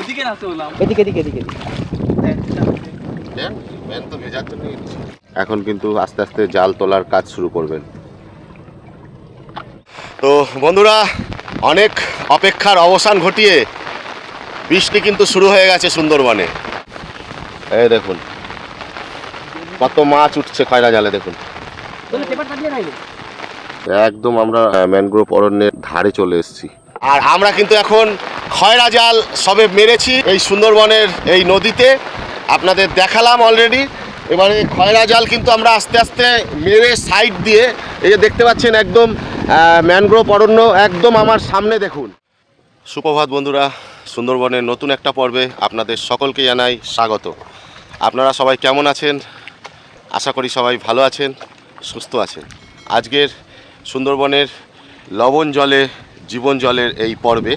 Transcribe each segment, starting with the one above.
ওদিকে নাচতে বললাম। এদিকে এদিকে এদিকে এখন কিন্তু আস্তে আস্তে জাল তোলার কাজ শুরু করবেন। তো বন্ধুরা অনেক অপেক্ষার অবসান ঘটিয়ে বৃষ্টি কিন্তু শুরু হয়ে গেছে সুন্দরবনে। এই দেখুন কত মাছ উঠছে কয়লা জালে দেখুন। একদম আমরা ম্যানগ্রোভ অরণ্যের ধারে চলে এসেছি। আর আমরা কিন্তু এখন খয়রা জাল সবে মেরেছি এই সুন্দরবনের এই নদীতে। আপনাদের দেখালাম অলরেডি এবারে খয়রা জাল কিন্তু আমরা আস্তে আস্তে মেরে সাইড দিয়ে, এই যে দেখতে পাচ্ছেন একদম ম্যানগ্রোভ অরণ্য একদম আমার সামনে দেখুন। সুপ্রভাত বন্ধুরা, সুন্দরবনের নতুন একটা পর্বে আপনাদের সকলকে জানাই স্বাগত। আপনারা সবাই কেমন আছেন? আশা করি সবাই ভালো আছেন, সুস্থ আছেন। আজকের সুন্দরবনের লবণ জলে, জীবন জলের এই পর্বে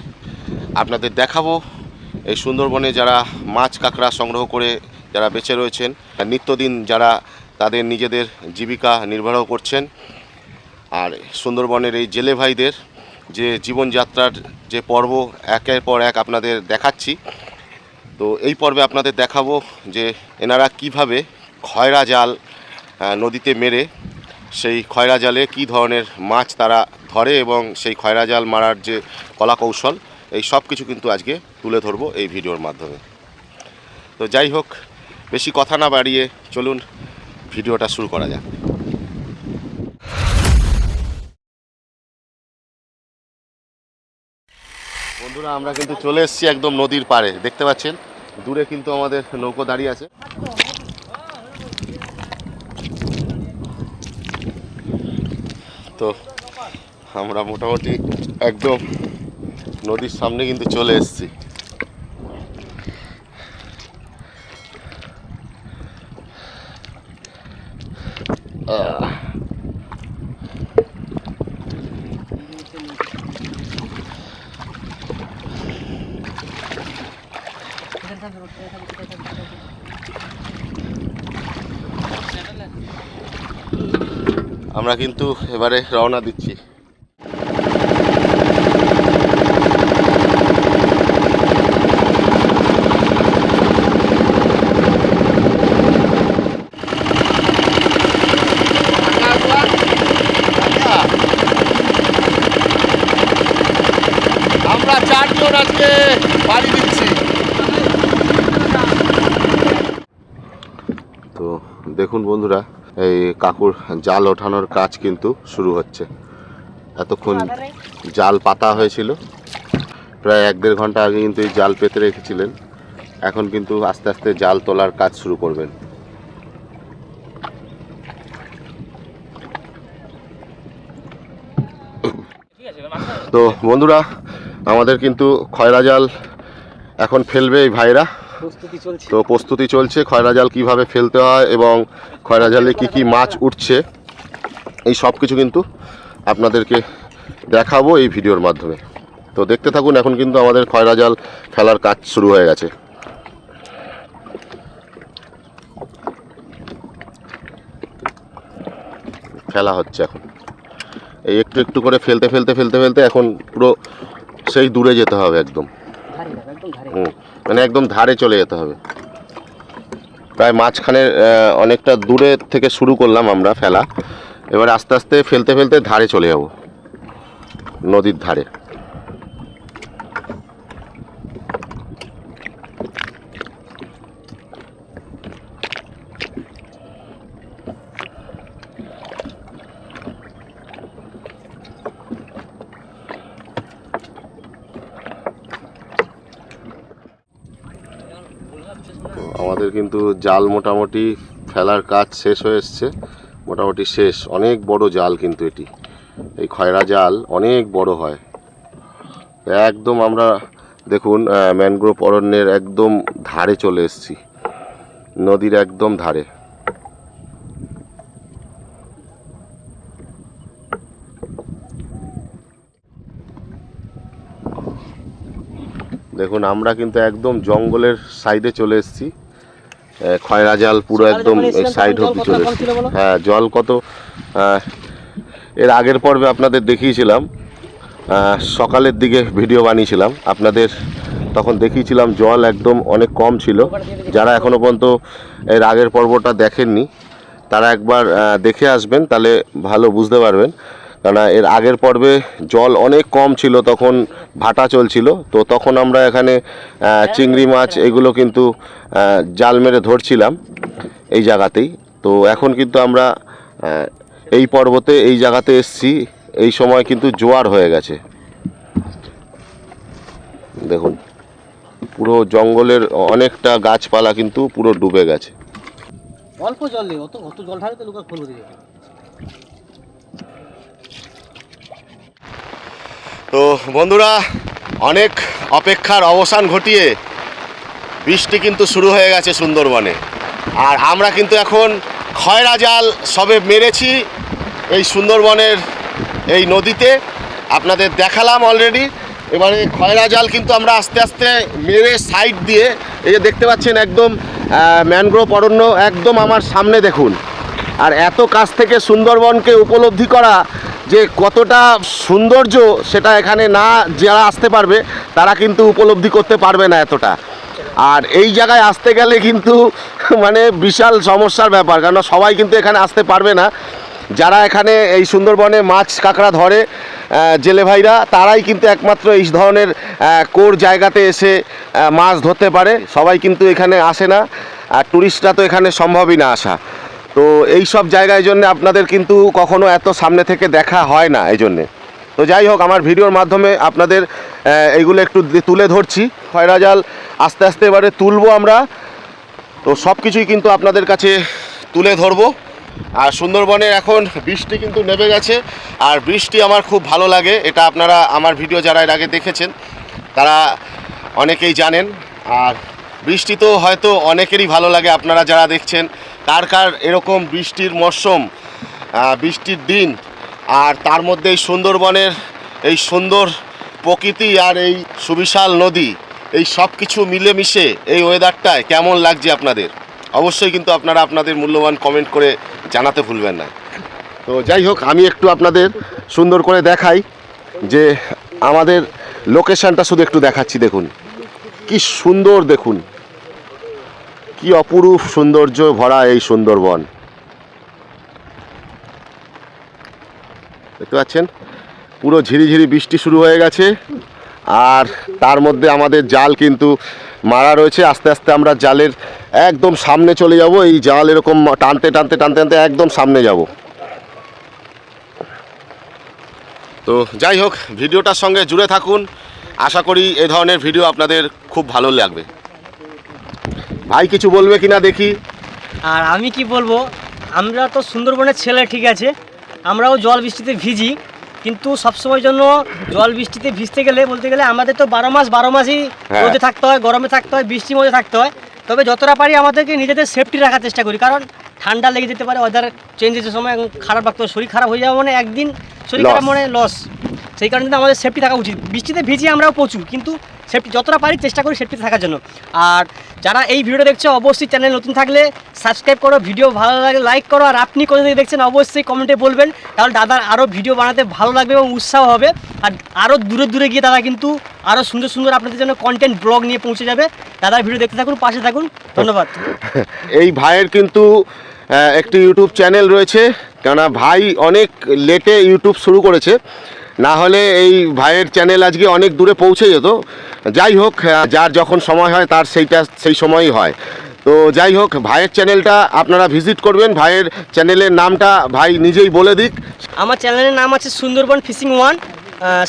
আপনাদের দেখাবো। এই সুন্দরবনে যারা মাছ কাঁকড়া সংগ্রহ করে যারা বেঁচে রয়েছেন, নিত্যদিন যারা তাদের নিজেদের জীবিকা নির্বাহ করছেন, আর সুন্দরবনের এই জেলে ভাইদের যে জীবনযাত্রার যে পর্ব, একের পর এক আপনাদের দেখাচ্ছি। তো এই পর্বে আপনাদের দেখাবো যে এনারা কীভাবে খয়রা জাল নদীতে মেরে সেই খয়রা জালে কী ধরনের মাছ তারা ধরে এবং সেই খয়রা জাল মারার যে কলা কৌশল এই সব কিছু কিন্তু আজকে তুলে ধরবো এই ভিডিওর মাধ্যমে। তো যাই হোক, বেশি কথা না বাড়িয়ে চলুন ভিডিওটা শুরু করা যাক। বন্ধুরা, আমরা কিন্তু চলে এসেছি একদম নদীর পাড়ে। দেখতে পাচ্ছেন? দূরে কিন্তু আমাদের নৌকো দাঁড়িয়ে আছে। তো আমরা মোটামুটি একদম নদীর সামনে কিন্তু চলে এসেছি। আমরা কিন্তু এবারে রওনা দিচ্ছি। আমরা চারজন আজকে বাড়ি দিচ্ছি। তো দেখুন বন্ধুরা, এই কাকুর জাল ওঠানোর কাজ কিন্তু শুরু হচ্ছে। এতক্ষণ জাল পাতা হয়েছিল। প্রায় এক দেড় ঘণ্টা আগে কিন্তু এই জাল পেতে রেখেছিলেন। এখন কিন্তু আস্তে আস্তে জাল তোলার কাজ শুরু করবেন। তো বন্ধুরা আমাদের কিন্তু খয়রা জাল এখন ফেলবে এই ভাইরা। তো প্রস্তুতি চলছে খয়রা জাল কীভাবে ফেলতে হয় এবং খয়রা জালে কী কী মাছ উঠছে এই সব কিছু কিন্তু আপনাদেরকে দেখাবো এই ভিডিওর মাধ্যমে। তো দেখতে থাকুন এখন কিন্তু আমাদের খয়রা জাল ফেলার কাজ শুরু হয়ে গেছে। ফেলা হচ্ছে এখন। এই একটু একটু করে ফেলতে ফেলতে ফেলতে ফেলতে এখন পুরো সেই দূরে যেতে হবে একদম। হুম মানে একদম ধারে চলে যেতে হবে। প্রায় মাঝখানে অনেকটা দূরে থেকে শুরু করলাম আমরা ফেলা। এবার আস্তে আস্তে ফেলতে ফেলতে ধারে চলে যাব। নদীর ধারে তো আমাদের কিন্তু জাল মোটামুটি ফেলার কাজ শেষ হয়ে এসছে, মোটামুটি শেষ। অনেক বড় জাল কিন্তু এটি। এই খয়রা জাল অনেক বড় হয়। একদম আমরা দেখুন ম্যানগ্রোভ অরণ্যের একদম ধারে চলে এসেছি। নদীর একদম ধারে। দেখুন, আমরা কিন্তু একদম জঙ্গলের সাইডে চলে এসেছি। খয়রা জাল পুরো একদম সাইড তখন অব্দি জল চলে কতটা কম এসেছি ছিল বলো? হ্যাঁ জল কত? এর আগের পর্বে আপনাদের দেখিয়েছিলাম। সকালের দিকে ভিডিও বানিয়েছিলাম। আপনাদের তখন দেখিয়েছিলাম জল একদম অনেক কম ছিল। যারা এখনও পর্যন্ত এর আগের পর্বটা দেখেননি তারা একবার দেখে আসবেন তাহলে ভালো বুঝতে পারবেন। কেননা এর আগের পর্বে জল অনেক কম ছিল, তখন ভাটা চলছিল। তো তখন আমরা এখানে চিংড়ি মাছ এগুলো কিন্তু জাল মেরে ধরছিলাম এই জায়গাতেই। তো এখন কিন্তু আমরা এই পর্বতে এই জায়গাতে এসছি। এই সময় কিন্তু জোয়ার হয়ে গেছে। দেখুন, পুরো জঙ্গলের অনেকটা গাছপালা কিন্তু পুরো ডুবে গেছে। অল্প জল নেই, অত অত জল ঢালে তো লোক খুলবো দিকে তো বন্ধুরা, অনেক অপেক্ষার অবসান ঘটিয়ে বৃষ্টি কিন্তু শুরু হয়ে গেছে সুন্দরবনে। আর আমরা কিন্তু এখন খয়রা জাল সবে মেরেছি এই সুন্দরবনের এই নদীতে। আপনাদের দেখালাম অলরেডি এবারে খয়রা জাল কিন্তু আমরা আস্তে আস্তে মেরে সাইড দিয়ে, এই যে দেখতে পাচ্ছেন একদম ম্যানগ্রোভ অরণ্য একদম আমার সামনে দেখুন। আর এত কাছ থেকে সুন্দরবনকে উপলব্ধি করা যে কতটা সৌন্দর্য সেটা এখানে না যারা আসতে পারবে, তারা কিন্তু উপলব্ধি করতে পারবে না এতটা। আর এই জায়গায় আসতে গেলে কিন্তু মানে বিশাল সমস্যার ব্যাপার কারণ সবাই কিন্তু এখানে আসতে পারবে না। যারা এখানে এই সুন্দরবনে মাছ কাঁকড়া ধরে জেলে ভাইরা, তারাই কিন্তু একমাত্র এই ধরনের কোর জায়গাতে এসে মাছ ধরতে পারে। সবাই কিন্তু এখানে আসে না। আর টুরিস্টরা তো এখানে সম্ভবই না আসা। তো এই সব জায়গায় জন্য আপনাদের কিন্তু কখনো এত সামনে থেকে দেখা হয় না এই জন্যে। তো যাই হোক, আমার ভিডিওর মাধ্যমে আপনাদের এইগুলো একটু তুলে ধরছি। খয়রা জাল আস্তে আস্তে এবারে তুলবো আমরা। তো সব কিছুই কিন্তু আপনাদের কাছে তুলে ধরবো। আর সুন্দরবনে এখন বৃষ্টি কিন্তু নেমে গেছে। আর বৃষ্টি আমার খুব ভালো লাগে, এটা আপনারা আমার ভিডিও যারা এর আগে দেখেছেন, তারা অনেকেই জানেন। আর বৃষ্টি তো হয়তো অনেকেরই ভালো লাগে, আপনারা যারা দেখছেন, কার কার এরকম বৃষ্টির মরশুম বৃষ্টির দিন, আর তার মধ্যে এই সুন্দরবনের এই সুন্দর প্রকৃতি আর এই সুবিশাল নদী, এই সব কিছু মিলেমিশে এই ওয়েদারটায় কেমন লাগছে আপনাদের? অবশ্যই কিন্তু আপনারা আপনাদের মূল্যবান কমেন্ট করে জানাতে ভুলবেন না। তো যাই হোক, আমি একটু আপনাদের সুন্দর করে দেখাই যে আমাদের লোকেশনটা শুধু একটু দেখাচ্ছি, দেখুন। কি সুন্দর দেখুন। কি অপরূপ সৌন্দর্য ভরা এই সুন্দরবন। দেখতে পাচ্ছেন? পুরো ঝিরিঝিরি বৃষ্টি শুরু হয়ে গেছে, আর তার মধ্যে আমাদের জাল কিন্তু মারা রয়েছে। আস্তে আস্তে আমরা জালের একদম সামনে চলে যাব, এই জাল এরকম টানতে টানতে টানতে টানতে একদম সামনে যাব। তো যাই হোক, ভিডিওটার সঙ্গে জুড়ে থাকুন। আশা করি এই ধরনের ভিডিও আপনাদের খুব ভালো লাগবে। ভাই কিছু বলবে কিনা দেখি। আর আমি কি বলব আমরা তো সুন্দরবনের ছেলে ঠিক আছে? আমরাও জল বৃষ্টিতে ভিজি কিন্তু সবসময় জন্য জল বৃষ্টিতে ভিজতে গেলে বলতে গেলে আমাদের তো বারো মাস বারো মাসই হ্যাঁ। রোদে থাকতে হয় গরমে থাকতে হয় বৃষ্টির মধ্যে থাকতে হয়। তবে যতটা পারি আমাদেরকে নিজেদের সেফটি রাখার চেষ্টা করি কারণ ঠান্ডা লেগে যেতে পারে ওয়েদার চেঞ্জের সময় খারাপ রাখতে হয় শরীর খারাপ হয়ে যাওয়া মানে একদিন শরীর খারাপ মানে লস সেই কারণে আমাদের সেফটি থাকা উচিত। বৃষ্টিতে ভিজি আমরাও প্রচুর কিন্তু সেফটি যতটা পারি চেষ্টা করি সেফটি থাকার জন্য। আর যারা এই ভিডিও দেখছে, অবশ্যই চ্যানেল নতুন থাকলে সাবস্ক্রাইব করো, ভিডিও ভালো লাগে লাইক করো, আর আপনি কোথা থেকে দেখছেন অবশ্যই কমেন্টে বলবেন, তাহলে দাদার আরও ভিডিও বানাতে ভালো লাগবে এবং উৎসাহ হবে। আর আরও দূরে দূরে গিয়ে দাদা কিন্তু আরও সুন্দর সুন্দর আপনাদের জন্য কন্টেন্ট ব্লগ নিয়ে পৌঁছে যাবে। দাদার ভিডিও দেখতে থাকুন, পাশে থাকুন। ধন্যবাদ। এই ভাইয়ের কিন্তু একটি ইউটিউব চ্যানেল রয়েছে, কেননা ভাই অনেক লেটে ইউটিউব শুরু করেছে। না হলে এই ভাইয়ের চ্যানেল আজকে অনেক দূরে পৌঁছে যেত। যাই হোক যার যখন সময় হয় তার সেইটা, সেই সময়ই হয়। তো যাই হোক, ভাইয়ের চ্যানেলটা আপনারা ভিজিট করবেন। ভাইয়ের চ্যানেলের নামটা ভাই নিজেই বলে দিক। আমার চ্যানেলের নাম আছে সুন্দরবন ফিশিং ওয়ান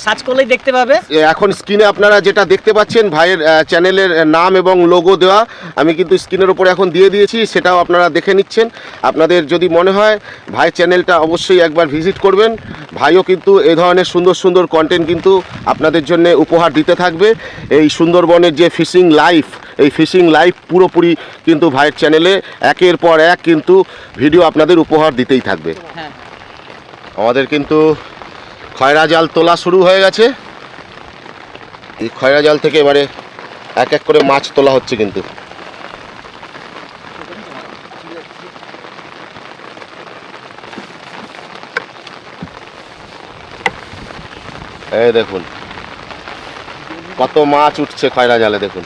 সার্চ করলেই দেখতে পাবে। এখন স্ক্রিনে আপনারা যেটা দেখতে পাচ্ছেন ভাইয়ের চ্যানেলের নাম এবং লোগো দেওয়া আমি কিন্তু স্ক্রিনের উপরে এখন দিয়ে দিয়েছি সেটাও আপনারা দেখে নিচ্ছেন। আপনাদের যদি মনে হয় ভাইয়ের চ্যানেলটা অবশ্যই একবার ভিজিট করবেন। ভাইও কিন্তু এ ধরনের সুন্দর সুন্দর কন্টেন্ট কিন্তু আপনাদের জন্য উপহার দিতে থাকবে। এই সুন্দরবনের যে ফিশিং লাইফ এই ফিশিং লাইফ পুরোপুরি কিন্তু ভাইয়ের চ্যানেলে একের পর এক কিন্তু ভিডিও আপনাদের উপহার দিতেই থাকবে। হ্যাঁ। আমাদের কিন্তু খয়রা জাল তোলা শুরু হয়ে গেছে। এই খয়রা জাল থেকে এবারে এক এক করে মাছ তোলা হচ্ছে কিন্তু। এই দেখুন কত মাছ উঠছে খয়রা জালে দেখুন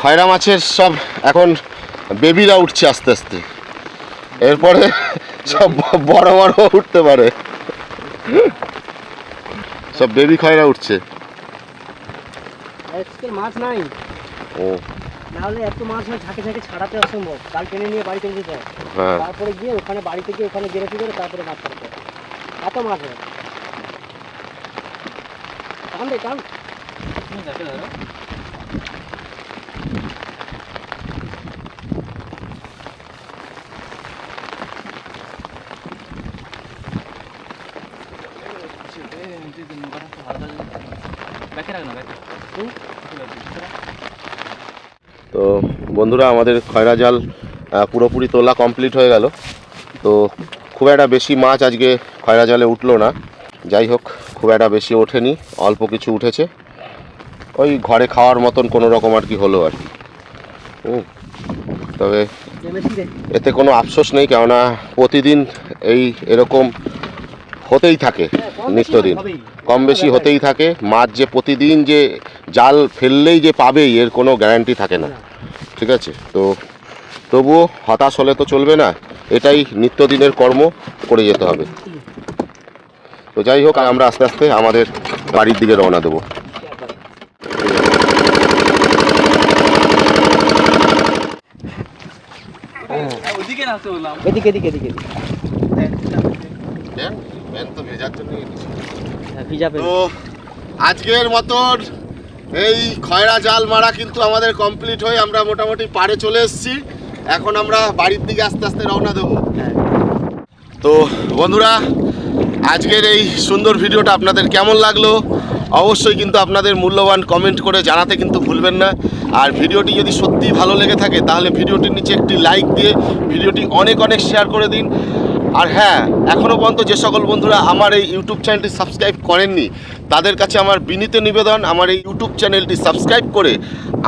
খয়রা মাছের সব এখন বেবিরা উঠছে আস্তে আস্তে। এরপরে সব বড় বড় উঠতে পারে। সব বেবি খয়রা উঠছে। আজকের মাছ নাই। ও। নাহলে এত মাছ হয় ঝাঁকে ঝাঁকে ছাড়াতে অসম্ভব। কাল টেনে নিয়ে বাড়িতে যেতে হয়। হ্যাঁ। তারপরে গিয়ে ওখানে বাড়িতে গিয়ে ওখানে গেরেটি করে তারপরে মাছ ছাড়তে এত মাছ হয়। এখন দেখ কারণ তো বন্ধুরা আমাদের খয়রা জাল পুরোপুরি তোলা কমপ্লিট হয়ে গেল। তো খুব একটা বেশি মাছ আজকে খয়রা জালে উঠল না। যাই হোক খুব একটা বেশি ওঠেনি অল্প কিছু উঠেছে। ওই ঘরে খাওয়ার মতন কোনো রকম আর কি হলো আর কি। তবে এতে কোনো আফসোস নেই কেননা প্রতিদিন এই এরকম হতেই থাকে হ্যাঁ, কম নিত্যদিন। কম বেশি হতেই থাকে। মাছ যে প্রতিদিন যে জাল ফেললেই যে পাবেই এর কোনো গ্যারান্টি থাকে না। না। ঠিক আছে? তো তবুও হতাশ হলে তো চলবে না। এটাই নিত্যদিনের কর্ম করে যেতে হবে। তো যাই হোক আমরা আস্তে আস্তে আমাদের বাড়ির দিকে রওনা দেবো। এদিকে এদিকে এদিকে। এদিকে তো ভেজার জন্য হ্যাঁ ভিজা পেন। তো আজকের মতন এই খয়রা জাল মারা কিন্তু আমাদের কমপ্লিট হয়ে আমরা মোটামুটি পাড়ে চলে এসেছি। এখন আমরা বাড়ির দিকে আস্তে আস্তে রওনা দেবো। হ্যাঁ। তো বন্ধুরা আজকের এই সুন্দর ভিডিওটা আপনাদের কেমন লাগল? অবশ্যই কিন্তু আপনাদের মূল্যবান কমেন্ট করে জানাতে কিন্তু ভুলবেন না। আর ভিডিওটি যদি সত্যি ভালো লেগে থাকে তাহলে ভিডিওটির নিচে একটি লাইক দিয়ে ভিডিওটি অনেক অনেক শেয়ার করে দিন। আর হ্যাঁ এখনও পর্যন্ত যে সকল বন্ধুরা আমার এই ইউটিউব চ্যানেলটি সাবস্ক্রাইব করেননি, তাদের কাছে আমার বিনীত নিবেদন, আমার এই ইউটিউব চ্যানেলটি সাবস্ক্রাইব করে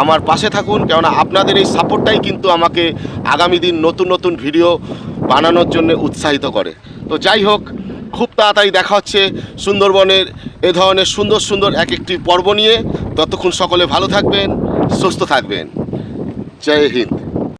আমার পাশে থাকুন, কেননা আপনাদের এই সাপোর্টটাই কিন্তু আমাকে আগামী দিন নতুন নতুন ভিডিও বানানোর জন্য উৎসাহিত করে। তো যাই হোক, খুব তাড়াতাড়ি দেখা হচ্ছে সুন্দরবনের, এ ধরনের সুন্দর সুন্দর এক একটি পর্ব নিয়ে। ততক্ষণ সকলে ভালো থাকবেন, সুস্থ থাকবেন। জয় হিন্দ।